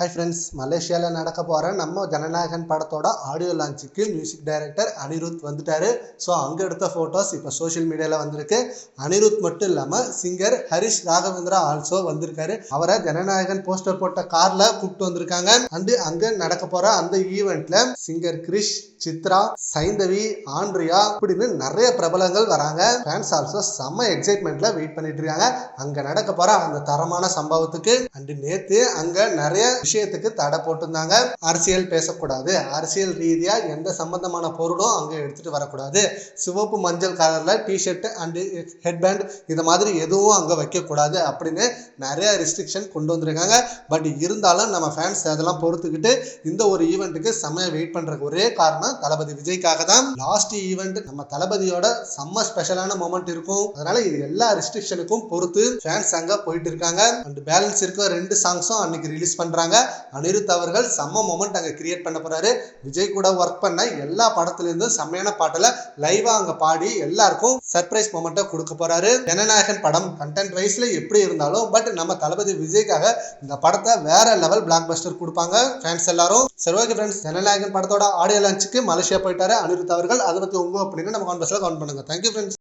Hi friends மலேசியாவில் நடக்க போகிற நம்ம ஜனநாயகன் படத்தோட ஆடியோ லான்ச்சுக்கு மியூசிக் டைரக்டர் அனிருத் வந்துட்டாரு. ஸோ அங்கே எடுத்த ஃபோட்டோஸ் இப்போ சோஷியல் மீடியாவில் வந்திருக்கு. அனிருத் மட்டும் இல்லாமல் சிங்கர் ஹரிஷ் ராகவேந்திரா ஆல்சோ வந்திருக்காரு. அவரை ஜனநாயகன் போஸ்டர் போட்ட காரில் கூப்பிட்டு வந்திருக்காங்க. அண்டு அங்கே நடக்க போகிற அந்த ஈவெண்ட்ல சிங்கர் கிரிஷ் சித்ரா சைந்தவி ஆண்ட்ரியா இப்படின்னு நிறைய பிரபலங்கள் வராங்க. ஃபேன்ஸ் ஆல்சோ செம்ம எக்ஸைட்மெண்ட்ல வெயிட் பண்ணிட்டு இருக்காங்க. அங்கே நடக்க போகிற அந்த தரமான சம்பவத்துக்கு. அண்டு நேற்று அங்கே நிறைய விஷயத்துக்கு தடை போட்டிருந்தாங்க. அரசியல் பேசக்கூடாது. அரசியல் ரீதியா எந்த சம்பந்தமான பொருளும் அங்க எடுத்துட்டு வரக்கூடாது. சிவப்பு மஞ்சள் கலர்ல டிஷர்ட் அண்டு ஹெட்பேண்ட் இந்த மாதிரி எதுவும் அங்க வைக்கக்கூடாது அப்படின்னு நிறைய ரெஸ்ட்ரிக்ஷன் கொண்டு வந்திருக்காங்க. பட் இருந்தாலும் நம்ம ஃபேன்ஸ் அதெல்லாம் பொறுத்துக்கிட்டு இந்த ஒரு ஈவெண்ட்டுக்கு செம்மைய வெயிட் பண்றதுக்கு ஒரே காரணம் தளபதி விஜய்க்காக தான். லாஸ்ட் ஈவெண்ட் நம்ம தளபதியோட செம்ம ஸ்பெஷலான மூமெண்ட் இருக்கும். அதனால இது எல்லா ரெஸ்ட்ரிக்ஷனுக்கும் பொறுத்து ஃபேன்ஸ் அங்க போயிட்டு இருக்காங்க. அண்ட் பேலன்ஸ் இருக்க ரெண்டு சாங்ஸும் அன்னைக்கு ரிலீஸ் பண்றாங்க. அனிருத் அவர்கள் செம்ம மூமெண்ட் அங்கே கிரியேட் பண்ண போகிறாரு விஜய் கூட ஒர்க் பண்ண எல்லா படத்துலேருந்தும் செம்மையான பாட்டில் லைவாக அங்கே பாடி எல்லாருக்கும் சர்ப்ரைஸ் மூமெண்ட்டை கொடுக்க போறாரு. ஜனநாயகன் படம் கண்டென்ட் வைஸில் எப்படி இருந்தாலும் பட் நம்ம தளபதி விஜய்க்காக இந்த படத்தை வேற லெவல் பிளாக் பஸ்டர் கொடுப்பாங்க. ஃபேன்ஸ் எல்லாரும். சரி ஓகே ஃப்ரெண்ட்ஸ் ஜனநாயகன் படத்தோட ஆடியோ லான்ச்சுக்கு மலேசியா போயிட்டாரு அனிருத் அவர்கள் அதை பற்றி உங்க அப்படின்னு நம்ம கான்பஸ்ல கவுண்ட் பண்ணுங்க. Thank you friends